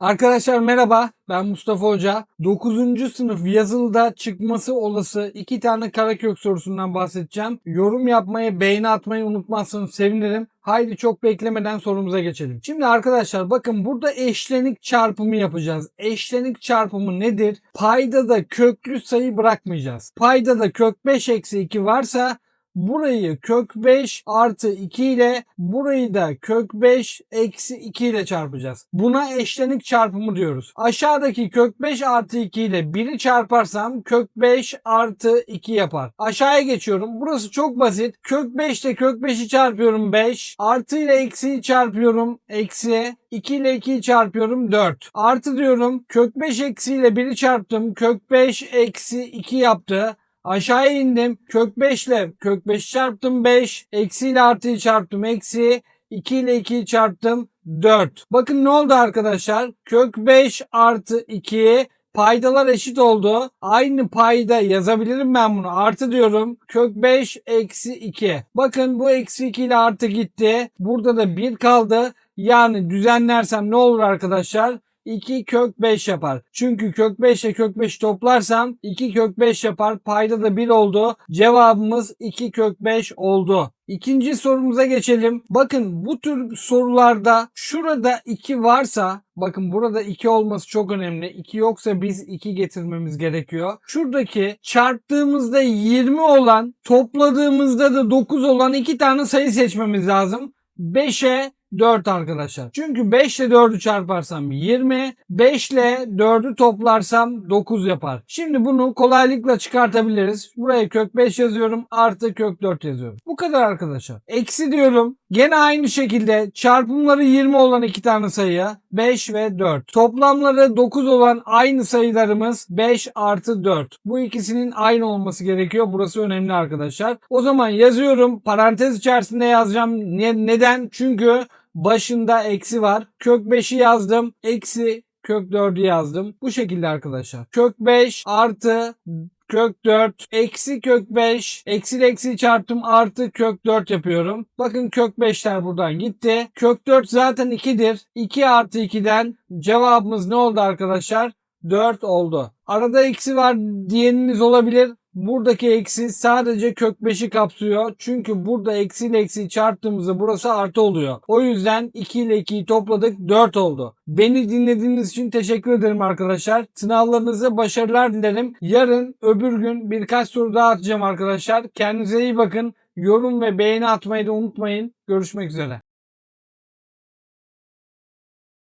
Arkadaşlar merhaba ben Mustafa Hoca. 9. sınıf yazılıda çıkması olası iki tane karakök sorusundan bahsedeceğim. Yorum yapmayı, beğeni atmayı unutmazsanız sevinirim. Haydi çok beklemeden sorumuza geçelim. Şimdi arkadaşlar bakın burada eşlenik çarpımı yapacağız. Eşlenik çarpımı nedir? Payda da köklü sayı bırakmayacağız. Payda da kök 5 eksi 2 varsa Burayı kök 5 artı 2 ile burayı da kök 5 eksi 2 ile çarpacağız. Buna eşlenik çarpımı diyoruz. Aşağıdaki kök 5 artı 2 ile 1'i çarparsam kök 5 artı 2 yapar. Aşağıya geçiyorum. Burası çok basit. Kök 5 ile kök 5'i çarpıyorum 5. Artı ile eksiyi çarpıyorum eksi. 2 ile 2'yi çarpıyorum 4. Artı diyorum kök 5 eksi ile 1'i çarptım. Kök 5 eksi 2 yaptı. Aşağıya indim. Kök 5 ile kök 5 çarptım 5. Eksi ile artıyı çarptım eksi. 2 ile 2'yi çarptım 4. Bakın ne oldu arkadaşlar? Kök 5 artı 2 paydalar eşit oldu. Aynı payda yazabilirim ben bunu. Artı diyorum. Kök 5 eksi 2. Bakın bu eksi 2 ile artı gitti. Burada da 1 kaldı. Yani düzenlersem ne olur arkadaşlar? 2 kök 5 yapar. Çünkü kök 5 ile kök 5 toplarsam 2 kök 5 yapar. Payda da 1 oldu. Cevabımız 2 kök 5 oldu. İkinci sorumuza geçelim. Bakın bu tür sorularda şurada 2 varsa bakın burada 2 olması çok önemli. 2 yoksa biz 2 getirmemiz gerekiyor. Şuradaki çarptığımızda 20 olan topladığımızda da 9 olan iki tane sayı seçmemiz lazım. 5'e 4 arkadaşlar. Çünkü 5 ile 4'ü çarparsam 20, 5 ile 4'ü toplarsam 9 yapar. Şimdi bunu kolaylıkla çıkartabiliriz. Buraya kök 5 yazıyorum artı kök 4 yazıyorum. Bu kadar arkadaşlar. Eksi diyorum. Gene aynı şekilde çarpımları 20 olan iki tane sayıya 5 ve 4. Toplamları 9 olan aynı sayılarımız 5 artı 4. Bu ikisinin aynı olması gerekiyor. Burası önemli arkadaşlar. O zaman yazıyorum. Parantez içerisinde yazacağım. Ne, neden? Çünkü başında eksi var. Kök 5'i yazdım. Eksi kök 4'ü yazdım. Bu şekilde arkadaşlar. Kök 5 artı kök 4 eksi kök 5 eksi eksi çarptım artı kök 4 yapıyorum. Bakın kök 5'ler buradan gitti. Kök 4 zaten 2'dir. 2 artı 2'den cevabımız ne oldu arkadaşlar? 4 oldu. Arada eksi var diyeniniz olabilir. Buradaki eksi sadece kök 5'i kapsıyor. Çünkü burada eksi ile eksi çarptığımızda burası artı oluyor. O yüzden 2 ile 2'yi topladık 4 oldu. Beni dinlediğiniz için teşekkür ederim arkadaşlar. Sınavlarınıza başarılar dilerim. Yarın öbür gün birkaç soru daha atacağım arkadaşlar. Kendinize iyi bakın. Yorum ve beğeni atmayı da unutmayın. Görüşmek üzere.